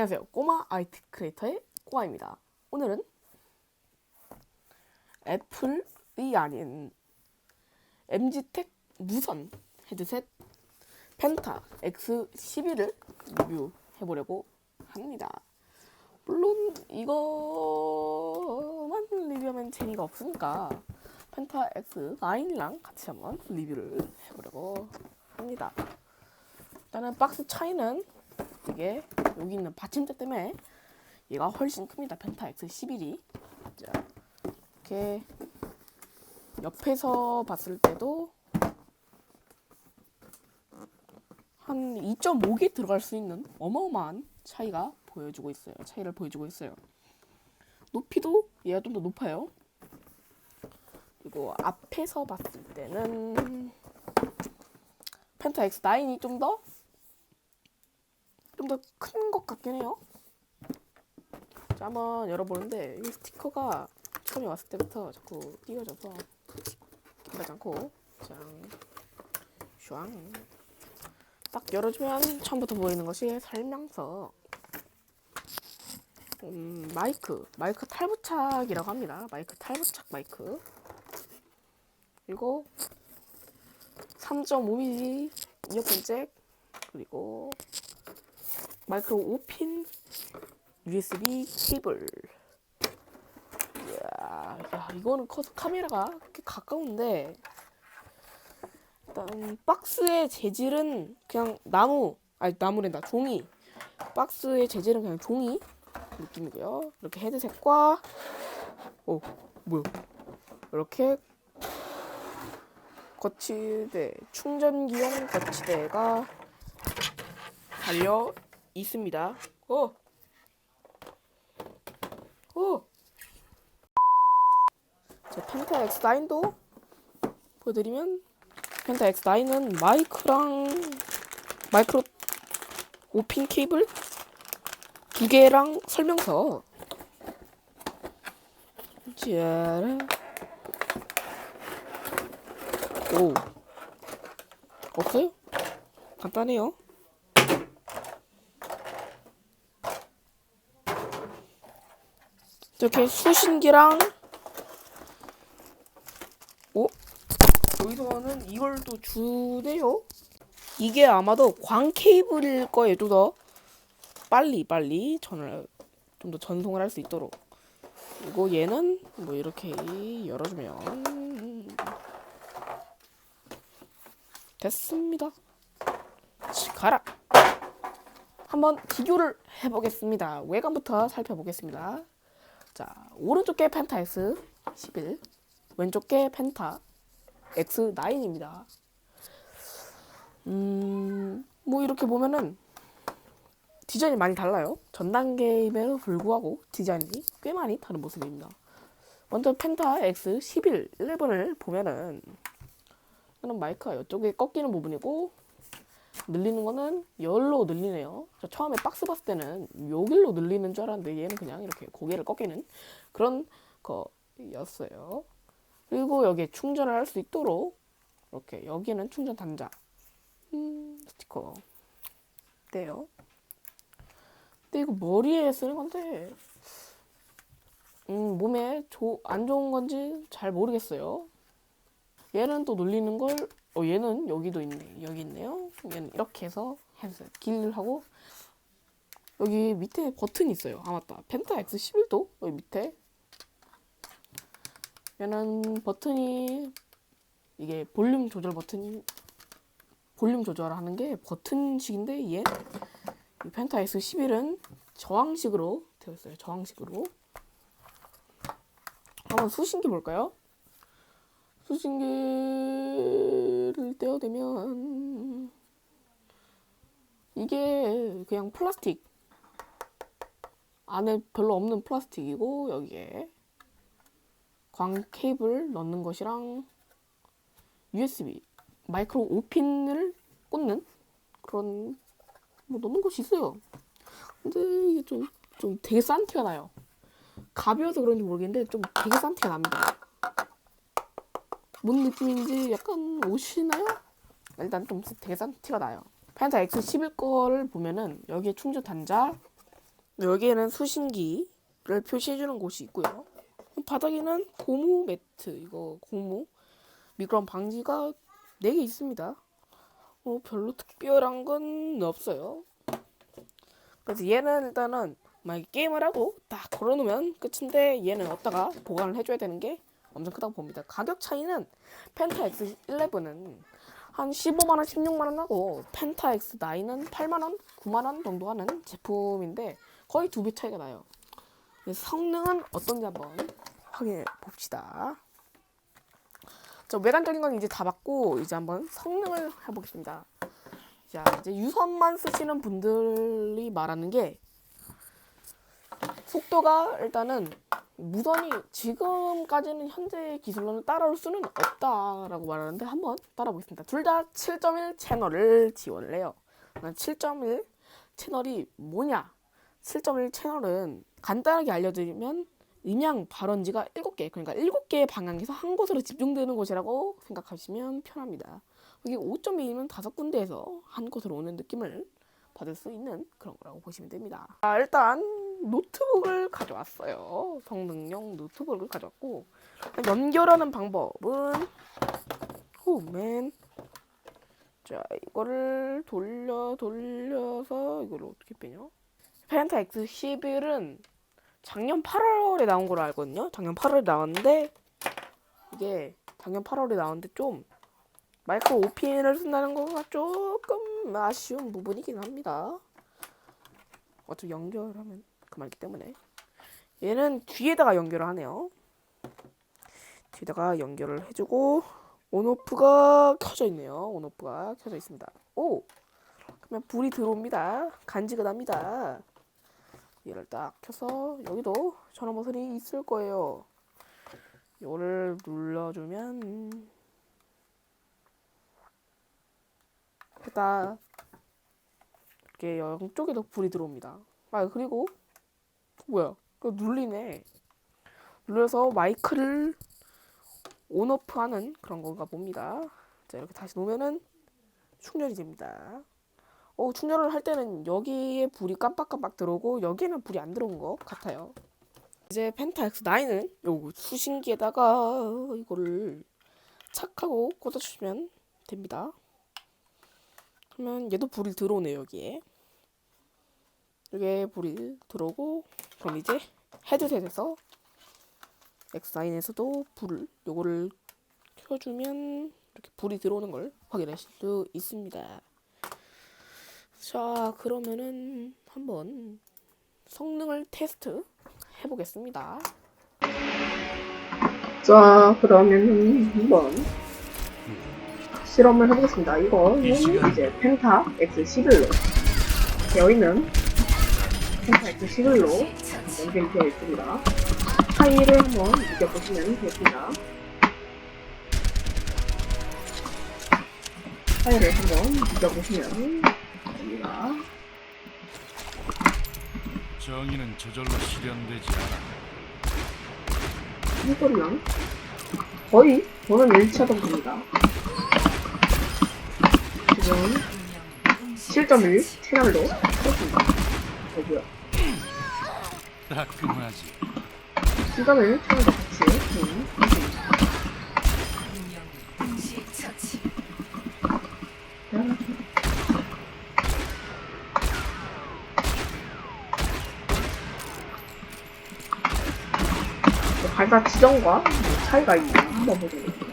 안녕하세요. 꼬마 IT 크리에이터의 꼬마입니다. 오늘은 애플이 아닌 MG텍 무선 헤드셋 펜타 X11을 리뷰해보려고 합니다. 물론 이거만 리뷰하면 재미가 없으니까 펜타 X9이랑 같이 한번 리뷰를 해보려고 합니다. 일단은 박스 차이는 이게 여기 있는 받침대 때문에 얘가 훨씬 큽니다. 펜타 X11이. 자, 이렇게 옆에서 봤을 때도 한 2.5개 들어갈 수 있는 어마어마한 차이가 보여주고 있어요. 차이를 보여주고 있어요. 높이도 얘가 좀 더 높아요. 그리고 앞에서 봤을 때는 펜타 X9이 좀 더 좀 더 큰 것 같긴 해요. 자, 한번 열어보는데 이 스티커가 처음에 왔을 때부터 자꾸 띄어져서 기다지 않고 짠, 슈앙 딱 열어주면 처음부터 보이는 것이 설명서 음, 마이크 마이크 탈부착이라고 합니다. 마이크 탈부착 마이크 그리고 3.5mm 이어폰 잭 그리고 마이크로 5핀 USB 케이블. 이야, 야, 이거는 커서 카메라가 꽤 가까운데 일단 박스의 재질은 그냥 나무, 아니 나무랜다 종이. 박스의 재질은 그냥 종이 느낌이고요. 이렇게 헤드셋과 오 뭐야? 이렇게 거치대 충전기용 거치대가 달려 있습니다. 오! 오! 자, 펜타 X9도 보여드리면 펜타 X9은 마이크랑 마이크로 5핀 케이블 두 개랑 설명서 짜란 오 없어요? 간단해요 이렇게 수신기랑 오 여기서는 이걸 또 주네요. 이게 아마도 광 케이블일 거예요. 좀 더 빨리 빨리 전을 좀 더 전송을 할 수 있도록. 그리고 얘는 뭐 이렇게 열어주면 됐습니다. 치, 가라. 한번 비교를 해보겠습니다. 외관부터 살펴보겠습니다. 자, 오른쪽 게 펜타 X11, 왼쪽 게 펜타 X9입니다. 음, 뭐 이렇게 보면은 디자인이 많이 달라요. 전 단계임에도 불구하고 디자인이 꽤 많이 다른 모습입니다. 먼저 펜타 X11, 11을 보면은 이는 마이크가 이쪽에 꺾이는 부분이고 늘리는 거는 열로 늘리네요. 저 처음에 박스 봤을 때는 여길로 늘리는 줄 알았는데 얘는 그냥 이렇게 고개를 꺾이는 그런 거였어요. 그리고 여기에 충전을 할 수 있도록 이렇게 여기는 충전 단자 음, 스티커 떼요. 근데 이거 머리에 쓰는 건데 음, 몸에 조, 안 좋은 건지 잘 모르겠어요. 얘는 또 눌리는 걸 어, 얘는 여기도 있네. 여기 있네요. 얘는 이렇게 해서 했어요. 길을 하고 여기 밑에 버튼이 있어요. 아 맞다. 펜타 X11도 여기 밑에 얘는 버튼이 이게 볼륨 조절 버튼이 볼륨 조절하는 게 버튼식인데 얘이 펜타 X11은 저항식으로 되어 있어요. 저항식으로 한번 수신기 볼까요? 수신기를 떼어대면 이게 그냥 플라스틱 안에 별로 없는 플라스틱이고 여기에 광 케이블 넣는 것이랑 USB 마이크로 5핀을 꽂는 그런 뭐 넣는 것이 있어요. 근데 이게 좀, 좀 되게 싼 티가 나요. 가벼워서 그런지 모르겠는데 좀 되게 싼 티가 납니다. 뭔 느낌인지 약간 오시나요? 일단 좀싼 티가 나요. 펜타 X11 거를 보면은 여기에 충전 단자 여기에는 수신기를 표시해주는 곳이 있고요. 바닥에는 고무 매트, 이거 고무 미끄럼 방지가 4개 있습니다. 뭐 별로 특별한 건 없어요. 그래서 얘는 일단은 만약에 게임을 하고 딱 걸어놓으면 끝인데 얘는 어디다가 보관을 해줘야 되는 게 엄청 크다고 봅니다. 가격 차이는 펜타 X11은 한 15만원, 16만원 하고 펜타 X9은 8만원, 9만원 정도 하는 제품인데 거의 두 배 차이가 나요. 성능은 어떤지 한번 확인해 봅시다. 저 외관적인 건 이제 다 봤고 이제 한번 성능을 해보겠습니다. 자 이제 유선만 쓰시는 분들이 말하는 게 속도가 일단은 무선이 지금까지는 현재 기술로는 따라올 수는 없다라고 말하는데 한번 따라보겠습니다. 둘 다 7.1 채널을 지원을 해요. 7.1 채널이 뭐냐? 7.1 채널은 간단하게 알려드리면 음향 발원지가 7개, 그러니까 7개의 방향에서 한 곳으로 집중되는 곳이라고 생각하시면 편합니다. 여기 5.2면 다섯 군데에서 한 곳으로 오는 느낌을 받을 수 있는 그런 거라고 보시면 됩니다. 아, 일단 노트북을 가져왔어요. 성능용 노트북을 가져왔고 연결하는 방법은 호맨 자 이거를 돌려 돌려서 이걸 어떻게 빼냐? 펜타 X11은 작년 8월에 나온 걸로 알거든요. 작년 8월에 나왔는데 이게 작년 8월에 나왔는데 좀 마이크로 OPN을 쓴다는 거가 조금 아쉬운 부분이긴 합니다. 어차피 연결하면 그만이기 때문에 얘는 뒤에다가 연결을 하네요. 뒤에다가 연결을 해주고 온오프가 켜져 있네요. 온오프가 켜져 있습니다. 오! 그러면 불이 들어옵니다. 간지가 납니다. 얘를 딱 켜서 여기도 전원 버튼이 있을 거예요. 이거를 눌러주면 됐다. 이렇게 양쪽에도 불이 들어옵니다. 아 그리고 뭐야? 그 눌리네. 눌러서 마이크를 온오프하는 그런 건가 봅니다. 자 이렇게 다시 놓으면은 충전이 됩니다. 어, 충전을 할 때는 여기에 불이 깜빡깜빡 들어오고 여기에는 불이 안 들어온 것 같아요. 이제 펜타 X9은 요 수신기에다가 이거를 착하고 꽂아주시면 됩니다. 그러면 얘도 불이 들어오네요 여기에. 여기에 불이 들어오고 그럼 이제 헤드셋에서 X9에서도 불을 요거를 켜주면 이렇게 불이 들어오는 걸 확인하실 수 있습니다. 자 그러면은 한번 성능을 테스트 해보겠습니다. 자 그러면 한번 실험을 해보겠습니다. 이거는 이제 펜타 X11로 되어 있는 펜타 X11로 연결이 되어 있습니다. 차이를 한번 느껴보시면 되겠습니다. 차이를 한번 느껴보시면 됩니다. 정의는 저절로 실현되지 않아. 이거랑 거의 저는 일치하던 겁니다. 지금 7.1 채널로 켰습니다. 어뭐 야? 따끔하지. 7.1 채널도 같이 음, 켰습니다. 발사 지점과 뭐 차이가 있나 한번 보겠습니다.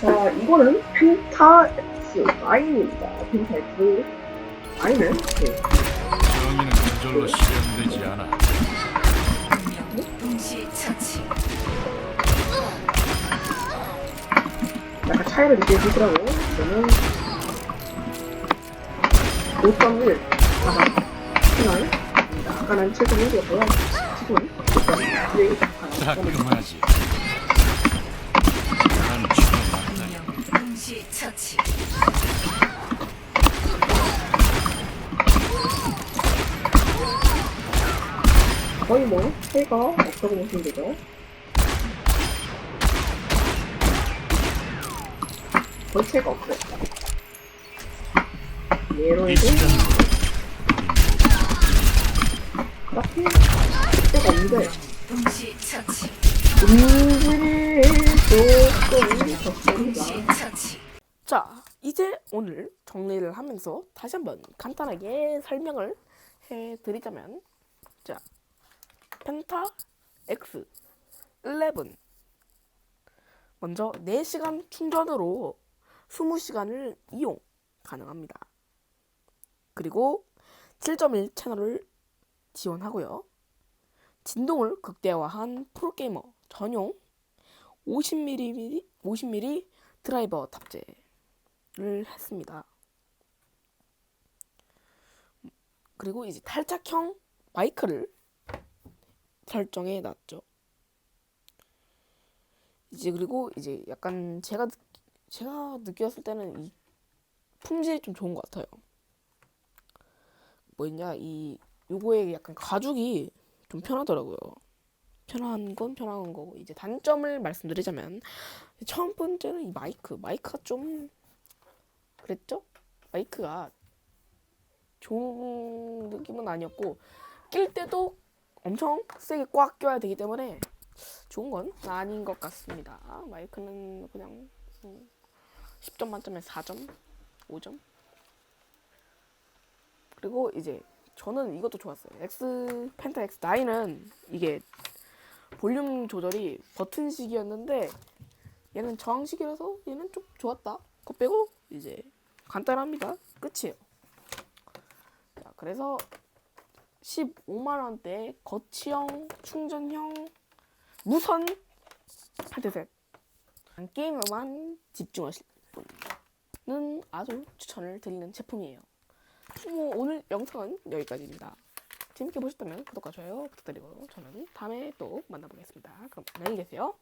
자, 이거는 펜타 X9입니다. 펜타 X9은 네. 정의는 저절로 실현되지 않아. 약간 차이를 느껴지더라고. 저는 5.1 가장 채널입니다. 아까는 7.1이었고요. 지금 5.1 가장 따끔하지. 난 죽어봤다. 처치. 거의 뭐 차이가 없다고 보시면 되죠. 거의. 얘로 해도 일단 딱히 때가 없는데. 음질이 조금 적습니다. 처치. 자, 이제 오늘 정리를 하면서 다시 한번 간단하게 설명을 해드리자면, 자, 펜타 X 11. 먼저 4시간 충전으로 20시간을 이용 가능합니다. 그리고 7.1 채널을 지원하고요. 진동을 극대화한 프로게이머 전용 50mm, 50mm 드라이버 탑재를 했습니다. 그리고 이제 탈착형 마이크를 설정해 놨죠. 이제 그리고 이제 약간 제가 느- 제가 느꼈을 때는 이 품질이 좀 좋은 것 같아요. 뭐였냐 이 요거에 약간 가죽이 좀 편하더라고요. 편한 건 편한 거고 이제 단점을 말씀드리자면 첫 번째는 이 마이크 마이크가 좀 그랬죠? 마이크가 좋은 느낌은 아니었고 낄 때도 엄청 세게 꽉 껴야 되기 때문에 좋은 건 아닌 것 같습니다. 마이크는 그냥 음, 10점 만점에 4점, 5점. 그리고 이제 저는 이것도 좋았어요. X 펜타 X9은 이게 볼륨 조절이 버튼식이었는데 얘는 저항식이라서 얘는 좀 좋았다. 그거 빼고 이제 간단합니다. 끝이에요. 자, 그래서 15만 원대 거치형 충전형 무선 헤드셋 게임에만 집중하실 분은 아주 추천을 드리는 제품이에요. 뭐 오늘 영상은 여기까지입니다. 재밌게 보셨다면 구독과 좋아요 부탁드리고 저는 다음에 또 만나보겠습니다. 그럼 안녕히 계세요.